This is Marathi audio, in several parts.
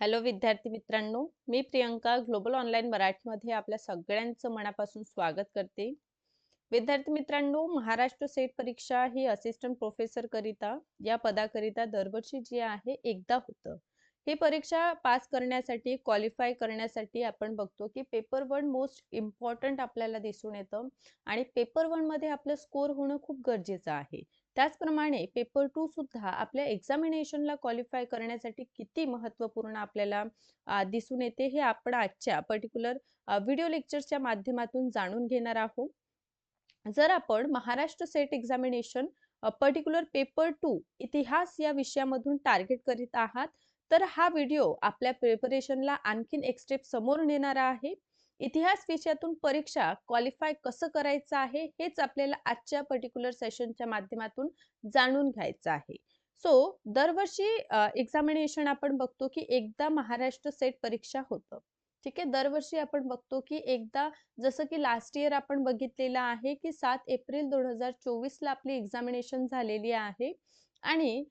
हॅलो विद्यार्थी मित्रांनो मी प्रियंका ग्लोबल ऑनलाईन मराठीमध्ये आपल्या सगळ्यांचं मनापासून स्वागत करते. विद्यार्थी मित्रांनो महाराष्ट्र सेट परीक्षा ही असिस्टंट प्रोफेसर करिता या पदाकरिता दरवर्षी जी आहे एकदा होतं. ही परीक्षा पास करण्यासाठी क्वालिफाय करण्यासाठी आपण बघतो की पेपर वन मोस्ट इम्पॉर्टंट आपल्याला दिसून येतं आणि पेपर वनमध्ये आपलं स्कोर होणं खूप गरजेचं आहे. त्याचप्रमाणे पेपर टू सुद्धा आपल्या एक्झामिनेशनला क्वालिफाय करण्यासाठी किती महत्त्वपूर्ण आपल्याला दिसून येते हे आपण आजच्या पर्टिक्युलर व्हिडिओ लेक्चरच्या माध्यमातून जाणून घेणार आहोत. जर आपण Maharashtra SET examination particular paper two इतिहास या विषयामधून टार्गेट करीत आहात तर हा व्हिडिओ आपल्या प्रिपरेशनला आणखीन एक स्टेप समोर नेणारा आहे. इतिहास विषयातून परीक्षा क्वालिफाय कसं करायचं आहे हेच आपल्याला आजच्या पर्टिक्युलर सेशनच्या माध्यमातून जाणून घ्यायचं आहे. सो दरवर्षी एक्झामिनेशन आपण बघतो की एकदा महाराष्ट्र सेट परीक्षा होतं. ठीक आहे? दरवर्षी आपण बघतो की एकदा जसं की लास्ट इयर आपण बघितलेलं आहे की सात एप्रिल दोन हजार चोवीस ला आपली एक्झामिनेशन झालेली आहे. आणि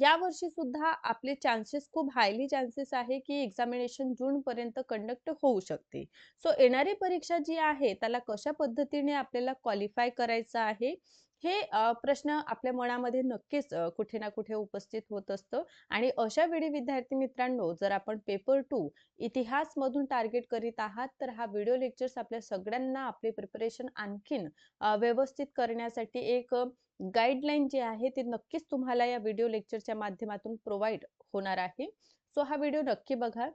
या वर्षी सुद्धा आपले चान्सेस खूप हायली चान्सेस आहे की एक्झामिनेशन जून पर्यंत कंडक्ट होऊ शकते. सो येणारी परीक्षा जी आहे त्याला कशा पद्धतीने आपल्याला क्वालिफाय करायचं आहे हे प्रश्न आपल्या मनामध्ये नक्कीच कुठे ना कुठे उपस्थित होत असतं. आणि अशा वेळी विद्यार्थी मित्रांनो जर आपण पेपर टू इतिहास मधून टार्गेट करीत आहात तर हा व्हिडिओ लेक्चर्स आपल्या सगळ्यांना आपले प्रिपरेशन आणखीन व्यवस्थित करण्यासाठी एक गाईडलाईन जे आहे ते नक्कीच तुम्हाला या व्हिडिओ लेक्चरच्या माध्यमातून प्रोव्हाइड होणार आहे. सो हा व्हिडिओ नक्की बघा.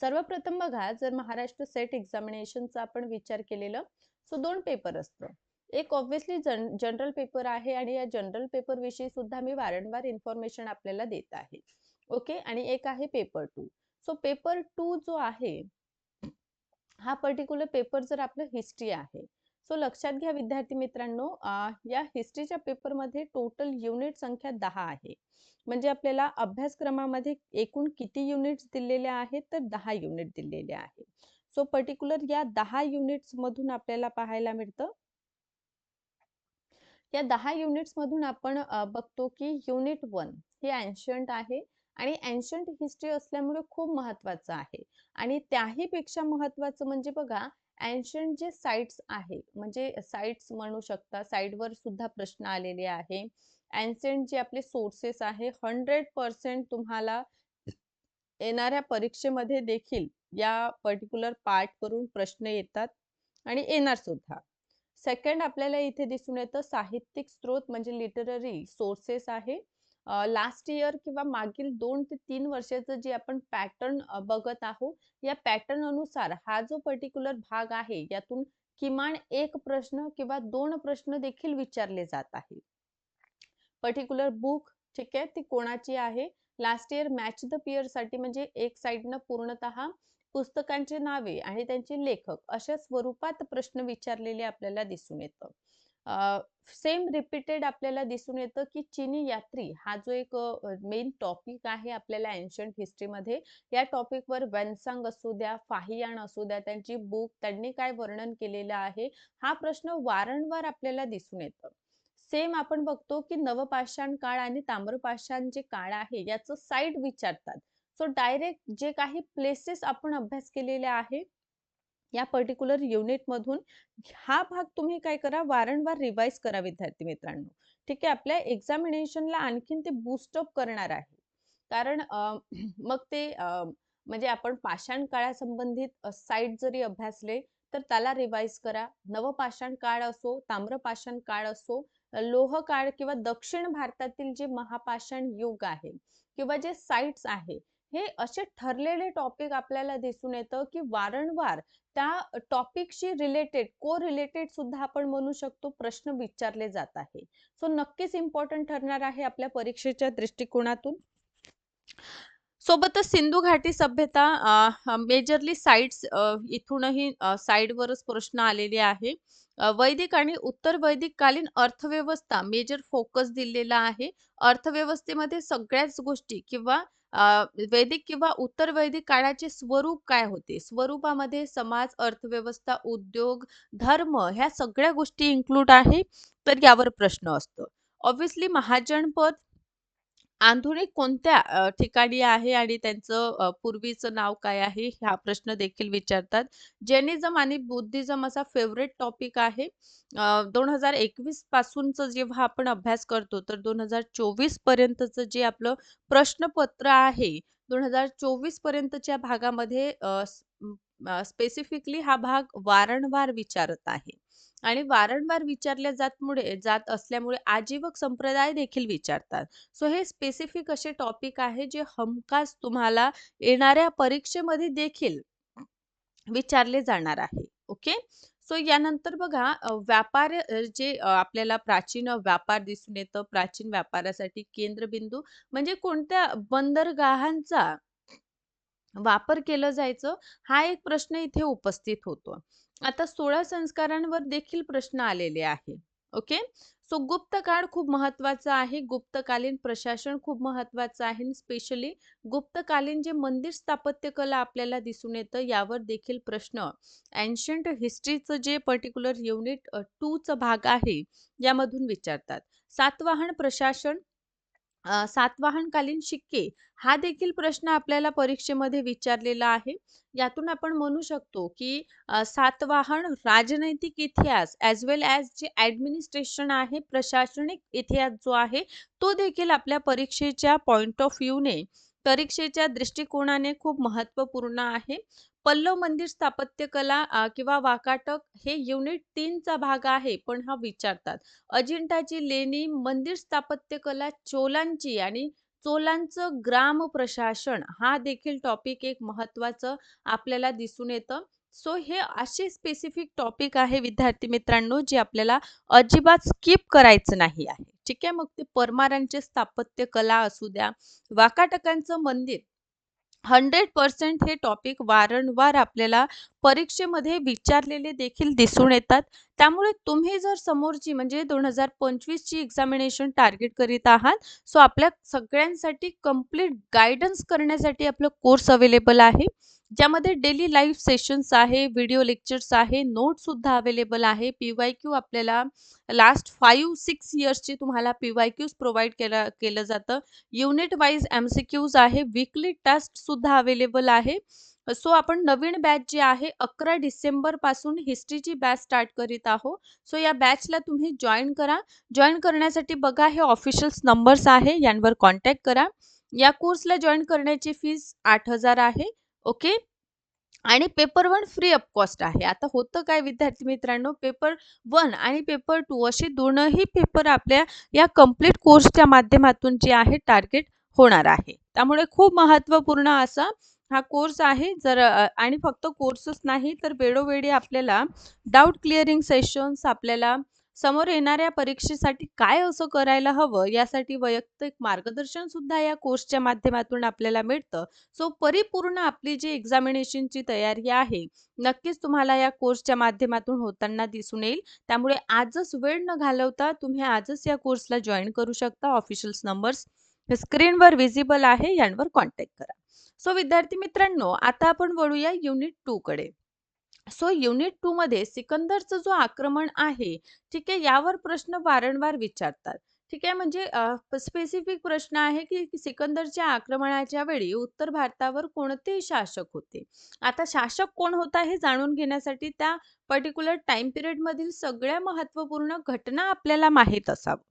सर्वप्रथम बघा जर महाराष्ट्र सेट एक्झामिनेशनचा आपण विचार केलेला सो दोन पेपर असतो. एक ऑब्व्हियसली जनरल पेपर आहे आणि या जनरल पेपर विषयी सुद्धा मी वारंवार इन्फॉर्मेशन आपल्याला देत आहे. ओके आणि एक आहे paper two so paper two जो आहे हा पर्टिक्युलर पेपर जर आपलं हिस्ट्री आहे सो लक्षात घ्या विद्यार्थी मित्रांनो या हिस्ट्रीच्या पेपरमध्ये टोटल युनिट संख्या दहा आहे. म्हणजे आपल्याला अभ्यासक्रमामध्ये एकूण किती युनिट्स दिलेल्या आहेत तर दहा युनिट दिलेले आहेत सो पर्टिक्युलर या दहा युनिट्स मधून आपल्याला पाहायला मिळतं. या दहा युनिट्स मधून आपण बघतो की युनिट वन हे अँशंट आहे आणि अँशंट हिस्ट्री असल्यामुळे खूप महत्वाचं आहे. आणि त्याही पेक्षा महत्वाचं म्हणजे बघा अँशंट जे साइट्स आहे म्हणजे साईट्स म्हणू शकता साईटवर सुद्धा प्रश्न आलेले आहे. अँशंट जे आपले सोर्सेस आहे हंड्रेड पर्सेंट तुम्हाला येणाऱ्या परीक्षेमध्ये देखील या पर्टिक्युलर पार्ट करून प्रश्न येतात आणि येणार सुद्धा. सेकंड आपल्याला इथे दिसून येतं साहित्यिक स्रोत म्हणजे लिटररी सोर्सेस आहे. लास्ट इयर किंवा मागील दोन ते तीन वर्षाचं जे आपण पॅटर्न बघत आहोत या पॅटर्न अनुसार हा जो पर्टिक्युलर भाग आहे यातून किमान एक प्रश्न किंवा दोन प्रश्न देखील विचारले जात आहे पर्टिक्युलर बुक ठीक आहे ती कोणाची आहे? लास्ट इयर मॅच द पियरसाठी म्हणजे एक साइडनं पूर्णतः पुस्तकांची नावे आणि त्यांचे लेखक अशा स्वरूपात प्रश्न विचारलेले आपल्याला दिसून येतं. सेम रिपीटेड आपल्याला दिसून येतं की चिनी यात्री हा जो एक मेन टॉपिक आहे आपल्याला एन्शंट हिस्ट्रीमध्ये या टॉपिकवर वेनसांग असू द्या फाहियान असू द्या त्यांची बुक त्यांनी काय वर्णन केलेलं आहे हा प्रश्न वारंवार आपल्याला दिसून येतं. सेम आपण बघतो की नवपाषाण काळ आणि ताम्रपाषाण जे काळ आहे याचं साईड विचारतात. सो डायरेक्ट जे काही प्लेसेस आपण अभ्यास केलेले आहे या पर्टिक्युलर युनिट मधून हा भाग तुम्ही काय करा वारंवार रिवाइज करा विद्यार्थी मित्रांनो. ठीक आहे आपल्या एक्झामिनेशनला आणखीन ते बूस्टअप करणार आहे. कारण मग ते म्हणजे आपण पाषाण काळासंबंधित साईट जरी अभ्यासले तर त्याला रिवाइज करा. नवपाषाण काळ असो ताम्रपाषाण काळ असो लोह काळ किंवा दक्षिण भारतातील जे महापाषाण युग आहे किंवा जे साईट्स आहे हे असे ठरलेले टॉपिक आपल्याला दिसून येतं की वारंवार त्या टॉपिकशी रिलेटेड को रिलेटेड सुद्धा आपण म्हणू शकतो प्रश्न विचारले जात आहे. सो नक्कीच इम्पॉर्टंट ठरणार आहे आपल्या परीक्षेच्या दृष्टिकोनातून. सोबतच सिंधू घाटी सभ्यता मेजरली साइट्स इथूनही साईडवरच प्रश्न आलेले आहे. वैदिक आणि उत्तर वैदिक कालीन अर्थव्यवस्था मेजर फोकस दिलेला आहे. अर्थव्यवस्थेमध्ये सगळ्याच गोष्टी किंवा वैदिक किंवा उत्तर वैदिक काळाचे स्वरूप काय होते? स्वरूपामध्ये समाज अर्थव्यवस्था उद्योग धर्म ह्या सगळ्या गोष्टी इन्क्लूड आहे तर यावर प्रश्न असतो. ऑब्विसली महाजनपद आधुनिक कोणत्या अ, ठिकाणी आहे आणि त्यांचं अ, पूर्वीचं नाव काय आहे? हा प्रश्न देखील विचारतात. जैनिझम आणि बुद्धिझम असा फेव्हरेट टॉपिक आहे. अ, 2021 पासूनचं जेव्हा आपण अभ्यास करतो, तर 2024 पर्यंतचं जे आपलं प्रश्नपत्र आहे, 2024 पर्यंतच्या भागामध्ये अ, स्पेसिफिकली हा भाग वारंवार विचारत आहे. आणि वारंवार विचारल्या जातमुळे जात असल्यामुळे आजीवक संप्रदाय देखील विचारतात. सो हे स्पेसिफिक असे टॉपिक आहे जे हमखास तुम्हाला येणाऱ्या परीक्षेमध्ये देखील विचारले जाणार आहे. ओके. सो यानंतर बघा व्यापार जे आपल्याला प्राचीन व्यापार दिसून येतं. प्राचीन व्यापारासाठी केंद्रबिंदू म्हणजे कोणत्या बंदरगाहांचा वापर केलं जायचं हा एक प्रश्न इथे उपस्थित होतो. आता 16 संस्कारांवर देखील प्रश्न आलेले आहे. ओके. सो गुप्त काळ खूप महत्त्वाचा आहे. गुप्तकालीन प्रशासन खूप महत्वाचं आहे. स्पेशली गुप्तकालीन जे मंदिर स्थापत्य कला आपल्याला दिसून येतं यावर देखील प्रश्न एन्शंट हिस्ट्रीचं जे पर्टिक्युलर युनिट अ, 2 चा भाग आहे यामधून विचारतात. सातवाहन प्रशासन सातवाहनकालीन शिक्के हा देखील प्रश्न आपल्याला परीक्षेमध्ये विचारलेला आहे. यातून आपण म्हणू शकतो, की सातवाहन राजनैतिक इतिहास ॲज वेल ॲज जे ॲडमिनिस्ट्रेशन आहे, प्रशासनिक इतिहास जो आहे, तो देखील आपल्या परीक्षेच्या पॉईंट ऑफ व्ह्यूने, परीक्षेच्या दृष्टिकोनाने खूप महत्त्वपूर्ण आहे. पल्लव मंदिर स्थापत्यकला किंवा वाकाटक हे युनिट तीनचा भाग आहे, पण हा विचारतात. अजिंठाची लेणी, मंदिर स्थापत्यकला, चोलांची आणि चोलांचं ग्राम प्रशासन हा देखील टॉपिक एक महत्वाचं आपल्याला दिसून येतं. सो हे असे स्पेसिफिक टॉपिक आहे विद्यार्थी मित्रांनो, जे आपल्याला अजिबात स्किप करायचं नाही आहे. ठीक आहे. मग ते परमारांचे स्थापत्य कला असू द्या, वाकाटकांचं मंदिर 100% हे टॉपिक वारंवार आपल्याला परीक्षेमध्ये विचारलेले देखील दिसून येतात. त्यामुळे तुम्ही जर समोरची म्हणजे 2025 ची एक्झामिनेशन टार्गेट करीत आहात, सो आपल्या सगळ्यांसाठी कंप्लीट गायडन्स करण्यासाठी आपलं कोर्स अवेलेबल आहे. ज्यामध्ये डेली लाईव्ह सेशन्स आहे, व्हिडिओ लेक्चर्स आहे, नोट्ससुद्धा अवेलेबल आहे. पी-वाय-क्यू आपल्याला लास्ट 5-6 इयर्सची तुम्हाला पी-वाय-क्यूज प्रोव्हाइड केलं केलं जातं. युनिट वाईज एम-सी-क्यूज आहे. वीकली टेस्टसुद्धा अवेलेबल आहे. सो आपण नवीन बॅच जी आहे 11 डिसेंबरपासून हिस्ट्रीची बॅच स्टार्ट करीत आहोत. सो या बॅचला तुम्ही जॉईन करा. जॉईन करण्यासाठी बघा हे ऑफिशियल्स नंबर्स आहे, यांवर कॉन्टॅक्ट करा. या कोर्सला जॉईन करण्याची फीस 8,000 आहे. ओके. आणि paper one free of cost आहे. आता होतं काय विद्यार्थी मित्रांनो, पेपर वन आणि पेपर टू असे दोनही पेपर आपल्या या कंप्लीट कोर्सच्या माध्यमातून जे आहे टार्गेट होणार आहे. त्यामुळे खूप महत्त्वपूर्ण असा हा कोर्स आहे. जर आणि फक्त कोर्सच नाही, तर वेळोवेळी आपल्याला डाऊट क्लिअरिंग सेशन्स, आपल्याला समोर येणाऱ्या परीक्षेसाठी काय असं करायला हवं, यासाठी वैयक्तिक मार्गदर्शन सुद्धा या कोर्सच्या माध्यमातून आपल्याला मिळतं. सो परिपूर्ण आपली जी एक्झामिनेशनची तयारी आहे, नक्कीच तुम्हाला या कोर्सच्या माध्यमातून होताना दिसून येईल. त्यामुळे आजच वेळ न घालवता तुम्ही आजच या कोर्सला जॉइन करू शकता. ऑफिशियल्स नंबर्स स्क्रीनवर व्हिजिबल आहे, यांवर कॉन्टॅक्ट करा. सो विद्यार्थी मित्रांनो, आता आपण वळूया युनिट टू कडे. सो युनिट टू मध्ये सिकंदरचं जो आक्रमण आहे, ठीक आहे, यावर प्रश्न वारंवार विचारतात. ठीक आहे, म्हणजे स्पेसिफिक प्रश्न आहे, की सिकंदरच्या आक्रमणाच्या वेळी उत्तर भारतावर कोणते शासक होते? आता शासक कोण होता हे जाणून घेण्यासाठी त्या पर्टिक्युलर टाईम पिरियडमधील सगळ्या महत्त्वपूर्ण घटना आपल्याला माहीत असावं.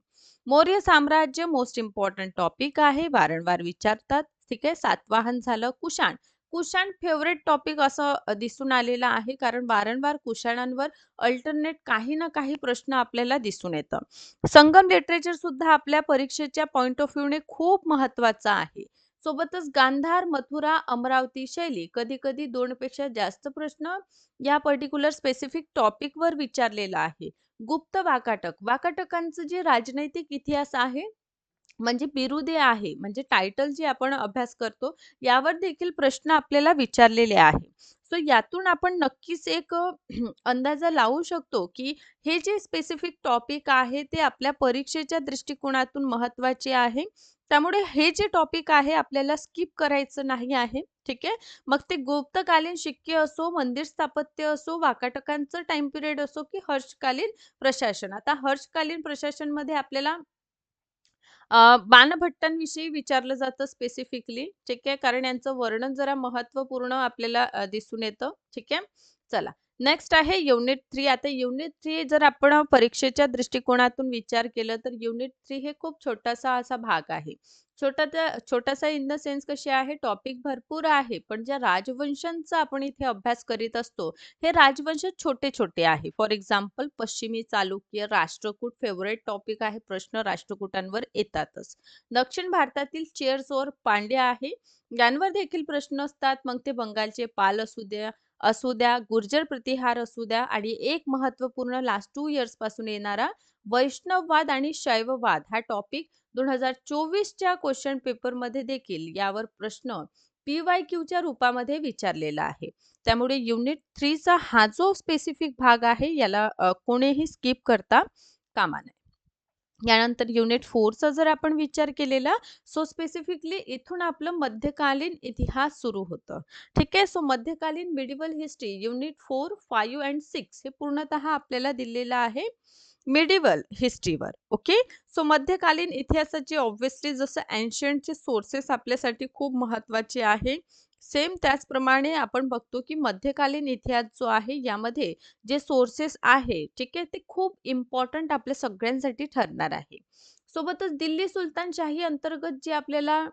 मौर्य साम्राज्य मोस्ट इम्पॉर्टंट टॉपिक आहे, वारंवार विचारतात. ठीक आहे. सातवाहन झालं. कुशाण. कुशाण फेवरेट टॉपिक असं दिसून आलेलं आहे, कारण वारंवार कुशाणांवर अल्टरनेट काही ना काही प्रश्न आपल्याला दिसून येतं. संगम लिटरेचर सुद्धा आपल्या परीक्षेच्या पॉइंट ऑफ व्ह्यूने खूप महत्त्वाचा आहे. सोबतच गांधार, मथुरा, अमरावती शैली कधी-कधी दोनपेक्षा जास्त प्रश्न या पर्टिक्युलर स्पेसिफिक टॉपिकवर विचारलेला आहे. गुप्त वाकाटक. वाकाटकांचं जे राजनैतिक इतिहास आहे, म्हणजे बिरुदे आहे, म्हणजे टायटल जे आपण अभ्यास करतो, यावर देखील प्रश्न आपल्याला विचारलेले आहे. सो यातून आपण नक्कीच एक अंदाजा लावू शकतो, की हे जे स्पेसिफिक टॉपिक आहे, ते आपल्या परीक्षेच्या दृष्टिकोनातून महत्त्वाचे आहे. त्यामुळे हे जे टॉपिक आहे, आपल्याला स्किप करायचं नाही आहे. ठीक आहे. मग ते गुप्तकालीन शिक्के असो, मंदिर स्थापत्य असो, वाकाटकांचं टाइम पिरियड असो, की हर्षकालीन प्रशासन. आता हर्षकालीन प्रशासनमध्ये आपल्याला बाणभट्टांविषयी विचारलं जातं स्पेसिफिकली ठीक आहे? कारण यांचं वर्णन जरा महत्त्वपूर्ण आपल्याला अ, दिसून येतं ठीक आहे? चला. नेक्स्ट आहे युनिट थ्री आता युनिट थ्री जर आपण परीक्षेच्या दृष्टिकोनातून विचार केला तर युनिट थ्री हे खूप छोटासा असा भाग आहे. छोटा छोटासा इन द सेन्स कशी आहे? टॉपिक भरपूर आहे पण ज्या राजवंशांचा आपण इथे अभ्यास करीत असतो हे राजवंश छोटे छोटे आहे. फॉर एक्झाम्पल पश्चिमी चालुक्य राष्ट्रकूट फेवरेट टॉपिक आहे प्रश्न राष्ट्रकूटांवर येतातच. दक्षिण भारतातील चेअर्स और पांड्या आहे यांवर देखील प्रश्न असतात. मग ते बंगालचे पाल असू द्या असू द्या गुर्जर प्रतिहार असू द्या आणि एक महत्त्वपूर्ण लास्ट टू इयर्सपासून येणारा वैष्णववाद आणि शैववाद हा टॉपिक दोन हजार चोवीसच्या क्वेश्चन पेपरमध्ये देखील यावर प्रश्न पी वाय क्यूच्या रूपामध्ये विचारलेला आहे. त्यामुळे युनिट थ्रीचा हा जो स्पेसिफिक भाग आहे याला कोणीही स्किप करता कामा नये. यानंतर युनिट फोरचा जर आपण विचार केलेला सो स्पेसिफिकली इथून आपलं मध्यकालीन इतिहास सुरू होतं. ठीक आहे? सो मध्यकालीन medieval history unit four five and six हे पूर्णतः आपल्याला दिलेलं आहे मिडिवल हिस्ट्रीवर ओके सो मध्यकालीन इतिहासाची ऑब्व्हियसली जसं एन्शियंटचे सोर्सेस आपल्यासाठी खूप महत्त्वाचे आहे. सेम त्याचप्रमाणे आपण बघतो की मध्यकालीन इतिहास जो आहे यामध्ये जे सोर्सेस आहे ठीक आहे ते खूप इम्पॉर्टंट आपल्या सगळ्यांसाठी ठरणार आहे सोबतच दिल्ली सुलतानशाही अंतर्गत जे आपल्याला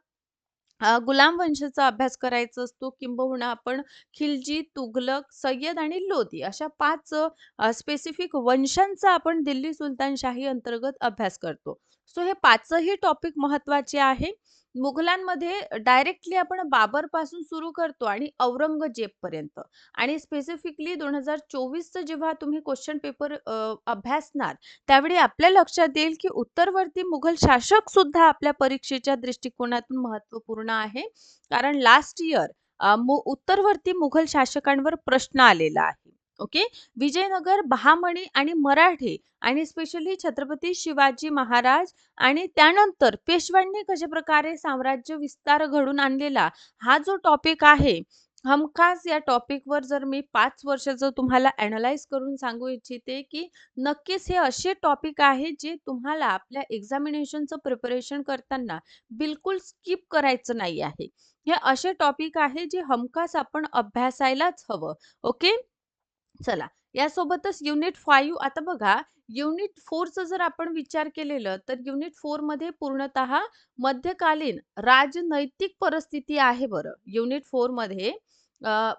गुलाम वंशाचा अभ्यास करायचा असतो किंबहुना आपण खिलजी, तुघलक, सय्यद आणि लोधी अशा पाच स्पेसिफिक वंशांचा आपण दिल्ली सुलतानशाही अंतर्गत अभ्यास करतो. सो हे पाचही टॉपिक महत्त्वाचे आहे. मुघलांमध्ये डायरेक्टली आपण बाबरपासून सुरू करतो आणि औरंगजेब पर्यंत आणि स्पेसिफिकली दोन हजार चोवीसचं जेव्हा तुम्ही क्वेश्चन पेपर अभ्यासणार त्यावेळी आपल्या लक्षात येईल की उत्तरवर्ती मुघल शासक सुद्धा आपल्या परीक्षेच्या दृष्टिकोनातून महत्त्वपूर्ण आहे. कारण लास्ट इयर उत्तरवर्ती मुघल शासकांवर प्रश्न आलेला आहे. ओके? विजयनगर बहामणी आणि मराठे आणि स्पेशली छत्रपती शिवाजी महाराज आणि त्यानंतर पेशव्यांनी कशा प्रकारे साम्राज्य विस्तार घडून आणलेला हा जो टॉपिक आहे हमखास या टॉपिकवर जर मी पाच वर्षाचं तुम्हाला अनालाइज करून सांगू इच्छिते की नक्कीच हे असे टॉपिक आहे जे तुम्हाला आपल्या एक्झामिनेशनचं प्रिपरेशन करताना बिलकुल स्किप करायचं नाही आहे. हे असे टॉपिक आहे जे हमखास आपण अभ्यासायलाच हवं ओके? चला यासोबतच युनिट फाईव्ह आता बघा युनिट फोरचा जर आपण विचार केलेलं तर युनिट फोरमध्ये पूर्णतः मध्यकालीन राजनैतिक परिस्थिती आहे बरं. युनिट फोरमध्ये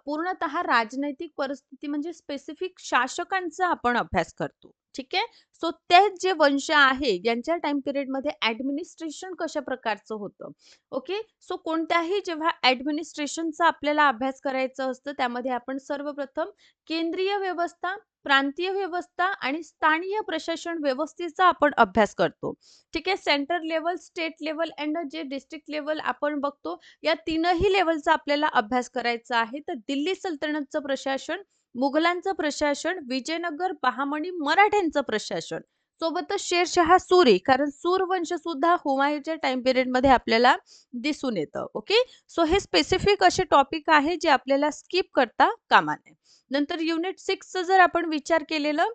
पूर्णतः राजनैतिक परिस्थिती म्हणजे स्पेसिफिक शासकांचा आपण अभ्यास करतो. ठीक आहे? सो तेच जे वंश आहे यांच्या टाइम पिरियडमध्ये ऍडमिनिस्ट्रेशन कशा प्रकारचं होतं? ओके सो कोणत्याही जेव्हा ऍडमिनिस्ट्रेशनचा आपल्याला अभ्यास करायचा असतं त्यामध्ये आपण सर्वप्रथम केंद्रीय व्यवस्था प्रांतीय व्यवस्था आणि स्थानीय प्रशासन व्यवस्थेचा आपण अभ्यास करतो. ठीक आहे? Centre level state level and जे डिस्ट्रिक्ट लेवल आपण बघतो या तीनही लेवलचा आपल्याला अभ्यास करायचा आहे. तर दिल्ली सल्तनतचं प्रशासन मुघलांचं प्रशासन विजयनगर बहामणी मराठ्यांचं प्रशासन. सोबतच शेरशहा सुरी कारण सूरवंश सुद्धा हुमायूच्या टाइम पिरियडमध्ये आपल्याला दिसून येतं ओके सो हे स्पेसिफिक असे टॉपिक आहे जे आपल्याला स्किप करता कामा नये. नंतर युनिट सिक्सचं जर आपण विचार केलेलं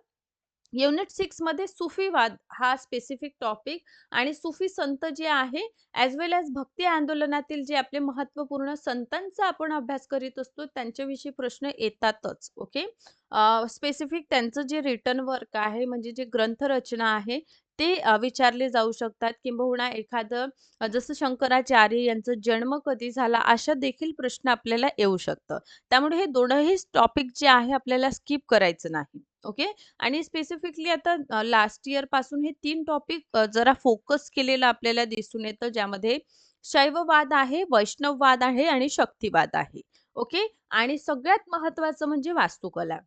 युनिट सिक्समध्ये सुफीवाद हा स्पेसिफिक टॉपिक आणि सुफी संत जे आहे ॲज वेल ॲज भक्ती आंदोलनातील जे आपले महत्त्वपूर्ण संतांचा आपण अभ्यास करीत असतो त्यांच्याविषयी प्रश्न येतातच ओके स्पेसिफिक त्यांचं जे रिटर्न वर्क आहे म्हणजे जे ग्रंथरचना आहे ते विचारले जाऊ शकतात. किंबहुना एखादं जसं शंकराचार्य यांचा जन्म कधी झाला अशा देखील प्रश्न आपल्याला येऊ शकतं. त्यामुळे हे दोनही टॉपिक जे आहे आपल्याला स्किप करायचं नाही. ओके? आणि स्पेसिफिकली आता लास्ट इयरपासून हे तीन टॉपिक जरा फोकस केलेलं आपल्याला दिसून येतं ज्यामध्ये शैववाद आहे वैष्णववाद आहे आणि शक्तिवाद आहे. ओके? आणि सगळ्यात महत्वाचं म्हणजे वास्तुकला.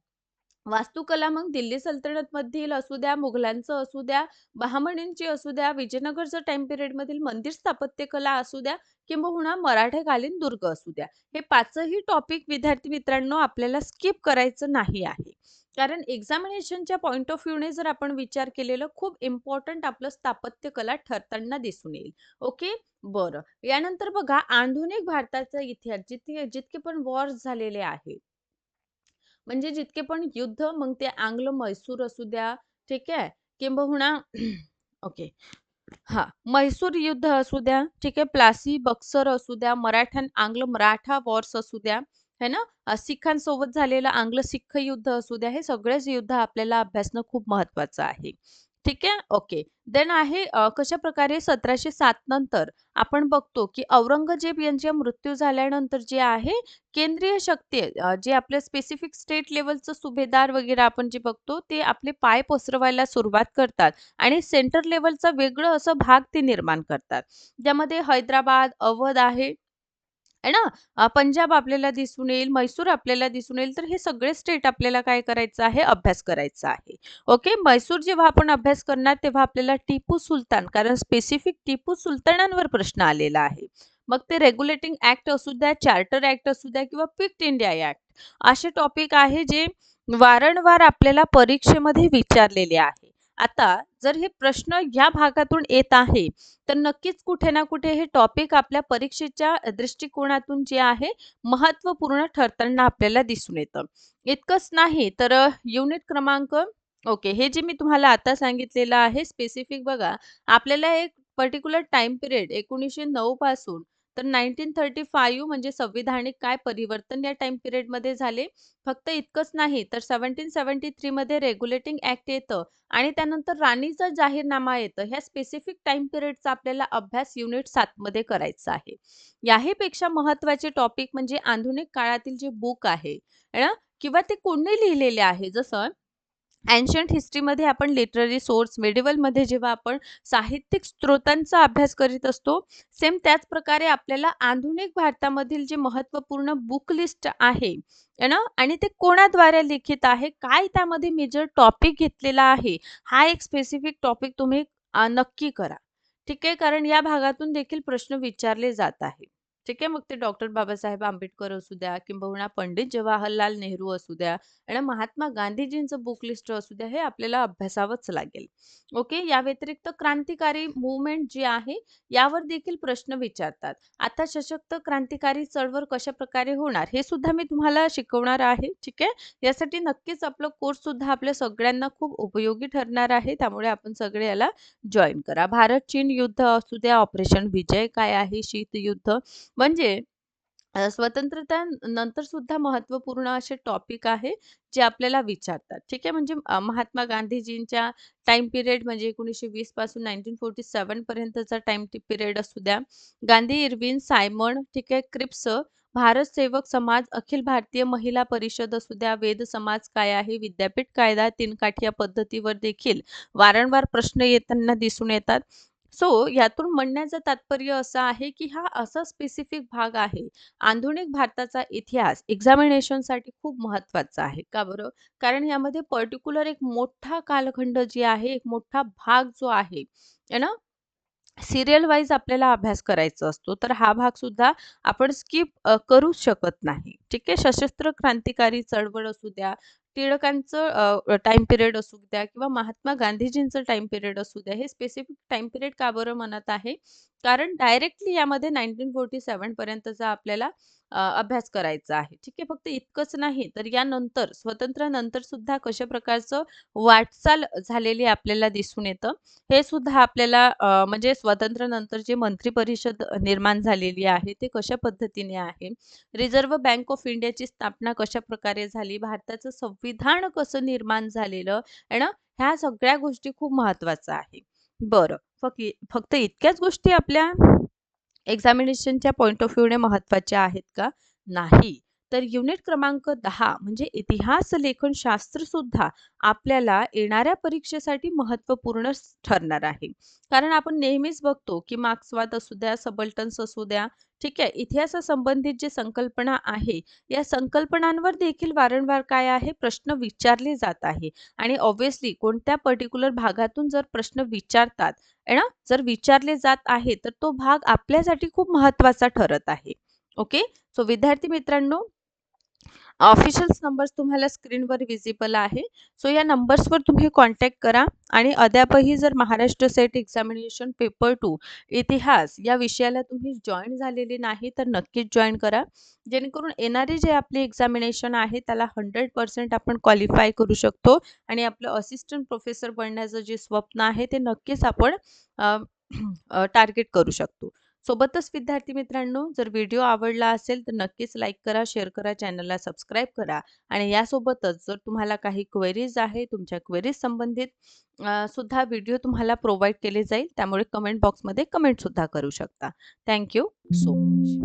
वास्तुकला मग दिल्ली सल्तनत मधील असू द्या मुघलांचं असू द्या बहामणींची असू द्या विजयनगरचं टाइम पिरियड मधील मंदिर स्थापत्य कला असू द्या किंबहुना मराठेकालीन दुर्ग असू द्या. हे पाचही टॉपिक विद्यार्थी मित्रांनो आपल्याला स्किप करायचं नाही आहे. कारण एक्झामिनेशनच्या पॉईंट ऑफ व्ह्यूने जर आपण विचार केलेलं खूप इम्पॉर्टंट आपलं स्थापत्य कला ठरताना दिसून येईल. ओके? बरं. यानंतर बघा आधुनिक भारताचा इतिहास जितके जितके पण वॉर्स झालेले आहेत म्हणजे जितके पण युद्ध मग ते आंग्ल मैसूर असू द्या ठीक आहे? किंबहुना ओके. हा म्हैसूर युद्ध असू द्या, ठीक आहे. प्लासी, बक्सर असू द्या, मराठा आंग्ल मराठा वॉर्स असू द्या, है ना? सिखांसोबत झालेलं आंग्ल-सिख युद्ध असू द्या, हे सगळेच युद्ध आपल्याला अभ्यासणं खूप महत्वाचं आहे. ठीक आहे? ओके. देन आहे कशा प्रकारे सतराशे सात नंतर आपण बघतो, की औरंगजेब यांच्या मृत्यू झाल्यानंतर जे आहे केंद्रीय शक्ती जे आपल्या स्पेसिफिक स्टेट लेवलचं सुभेदार वगैरे आपण जे बघतो, ते आपले पाय पसरवायला सुरुवात करतात आणि सेंटर लेवलचा वेगळं असं भाग ते निर्माण करतात. ज्यामध्ये हैदराबाद, अवध आहे, आहे ना? अ, पंजाब आपल्याला दिसून येईल, म्हैसूर आपल्याला दिसून येईल. तर हे सगळे स्टेट आपल्याला काय करायचं आहे? अभ्यास करायचा आहे. ओके. म्हैसूर जेव्हा आपण अभ्यास करणार तेव्हा आपल्याला टिपू सुलतान कारण स्पेसिफिक टिपू सुलतानांवर प्रश्न आलेला आहे. मग ते रेग्युलेटिंग ॲक्ट असू द्या, चार्टर ॲक्ट असू द्या किंवा क्विट इंडिया ॲक्ट असे टॉपिक आहे जे वारंवार आपल्याला परीक्षेमध्ये विचारलेले आहे. आता जर हे प्रश्न या भागातून येत आहे, तर नक्कीच कुठे ना कुठे हे टॉपिक आपल्या परीक्षेच्या दृष्टिकोनातून जे आहे महत्त्वपूर्ण ठरताना आपल्याला दिसून येतं. इतकंच नाही तर युनिट क्रमांक ओके. हे जे मी तुम्हाला आता सांगितलेलं आहे स्पेसिफिक बघा, आपल्याला एक पर्टिक्युलर टाइम पिरियड 1909 पासून तर 1935 म्हणजे संविधानिक काय परिवर्तन या टाईम पिरियडमध्ये झाले. फक्त इतकंच नाही तर सेव्हन्टीन सेव्हन्टी थ्रीमध्ये रेग्युलेटिंग ऍक्ट येतं आणि त्यानंतर राणीचा जाहीरनामा येतं. ह्या स्पेसिफिक टाईम पिरियडचा आपल्याला अभ्यास युनिट सातमध्ये करायचा आहे. याहीपेक्षा महत्त्वाचे टॉपिक म्हणजे आधुनिक काळातील जे बुक आहे, ना? किंवा ते कोणी लिहिलेले आहे. जसं अँशंट हिस्ट्रीमध्ये आपण लिटररी सोर्स, मेडिवलमध्ये जेव्हा आपण साहित्यिक स्रोतांचा अभ्यास करीत असतो, सेम त्याच प्रकारे आपल्याला आधुनिक भारतामधील जे महत्त्वपूर्ण बुक लिस्ट आहे, ना? आणि ते कोणाद्वारे लिखित आहे, काय त्यामध्ये मेजर टॉपिक घेतलेला आहे, हा एक स्पेसिफिक टॉपिक तुम्ही नक्की करा. ठीक आहे. कारण या भागातून देखील प्रश्न विचारले जात आहे. ठीक आहे. मग ते डॉक्टर बाबासाहेब आंबेडकर असू द्या किंबहुना पंडित जवाहरलाल नेहरू असू द्या आणि महात्मा गांधीजींचं बुक लिस्ट असू द्या, हे आपल्याला अभ्यासावंच लागेल. ओके. या व्यतिरिक्त क्रांतिकारी मुवमेंट जी आहे, यावर देखील प्रश्न विचारतात. आता सशक्त क्रांतिकारी चळवळ कशा प्रकारे होणार, हे सुद्धा मी तुम्हाला शिकवणार आहे. ठीक आहे. यासाठी नक्कीच आपलं कोर्स सुद्धा आपल्या सगळ्यांना खूप उपयोगी ठरणार आहे. त्यामुळे आपण सगळे याला जॉइन करा. भारत-चीन युद्ध असू द्या, ऑपरेशन विजय काय आहे, शीत युद्ध म्हणजे अ, नंतर सुद्धा महत्त्वपूर्ण असे टॉपिक आहे, जे आपल्याला विचारतात. ठीक आहे. म्हणजे अ, महात्मा गांधीजींच्या टाईम पिरियड म्हणजे 1920 पासून 1947 पर्यंतचा टाईम पिरियड असू द्या. गांधी, इर्विन, सायमन, ठीक आहे, क्रिप्स, भारत सेवक समाज, अखिल भारतीय महिला परिषद असू द्या, वेद समाज काय आहे, विद्यापीठ कायदा, तीन काठी या पद्धतीवर देखील वारंवार प्रश्न येताना दिसून येतात. सो यातून म्हणण्याचं तात्पर्य असं आहे, की हा असा स्पेसिफिक भाग आहे. आधुनिक भारताचा इतिहास एक्झामिनेशनसाठी खूप महत्त्वाचा आहे. का बरं? कारण यामध्ये पर्टिक्युलर एक मोठा कालखंड जे आहे, एक मोठा भाग जो आहे, आहे ना? सीरियल वाईज आपल्याला अभ्यास करायचा असतो. तर हा भाग सुद्धा आपण स्किप अ, करूच शकत नाही. ठीक आहे. सशस्त्र क्रांतिकारी चळवळ असू द्या, टिळकांचं टाइम पिरियड असू द्या किंवा महात्मा गांधीजींचं टाइम पिरियड असू द्या. हे स्पेसिफिक टाइम पिरियड का बरं म्हणत आहे? कारण डायरेक्टली यामध्ये 1947 पर्यंतचा आपल्याला अ, अभ्यास करायचा आहे. ठीक आहे. फक्त इतकंच नाही, तर यानंतर स्वातंत्र्यानंतर सुद्धा कशा प्रकारचं वाटचाल झालेली आपल्याला दिसून येतं. हे सुद्धा आपल्याला अ, म्हणजे स्वातंत्र्यानंतर जे मंत्री परिषद निर्माण झालेली आहे, ते कशा पद्धतीने आहे. रिझर्व्ह बँक ऑफ इंडियाची स्थापना कशाप्रकारे झाली, भारताचं संविधान कसं निर्माण झालेलं, आहे ना? ह्या सगळ्या गोष्टी खूप महत्त्वाच्या आहे. बरं. फक्त फक्त इतक्याच गोष्टी आपल्या एक्झामिनेशनच्या पॉईंट ऑफ व्ह्यूने महत्त्वाच्या आहेत का? नाही. तर युनिट क्रमांक दहा म्हणजे इतिहास लेखन शास्त्र सुद्धा आपल्याला येणाऱ्या परीक्षेसाठी महत्त्वपूर्ण ठरणार आहे. कारण आपण नेहमीच बघतो, की मार्क्सवाद असू द्या, सबल्टन्स असू द्या, ठीक आहे. इतिहासासंबंधित जी संकल्पना आहे, या संकल्पनांवर देखील वारंवार काय आहे, प्रश्न विचारले जात आहे आणि ऑब्व्हियसली कोणत्या पर्टिक्युलर भागातून जर प्रश्न विचारतात, ना, जर विचारले जात आहे, तर तो भाग आपल्यासाठी खूप महत्त्वाचा ठरत आहे. ओके. सो विद्यार्थी मित्रांनो, ऑफिशियल्स नंबर्स तुम्हाला स्क्रीनवर व्हिजिबल आहे. सो या नंबर्सवर तुम्ही कॉन्टॅक्ट करा आणि अद्यापही जर Maharashtra set examination paper two इतिहास या विषयाला तुम्ही जॉईन झालेले नाही, तर नक्कीच जॉईन करा. जेणेकरून येणारे जे आपले एक्झामिनेशन आहे, त्याला 100% आपण क्वालिफाय करू शकतो आणि आपलं असिस्टंट प्रोफेसर बनण्याचं जे स्वप्न आहे, ते नक्कीच आपण टार्गेट करू शकतो सोबतच विद्यार्थी मित्रांनो जर व्हिडिओ आवडला असेल तर नक्कीच लाईक करा शेअर करा चॅनलला सबस्क्राईब करा. आणि यासोबतच जर तुम्हाला काही क्वेरीज आहे तुमच्या क्वेरीज संबंधित सुद्धा व्हिडिओ तुम्हाला प्रोव्हाइड केले जाईल त्यामुळे कमेंट बॉक्समध्ये कमेंट सुद्धा करू शकता. Thank you so much.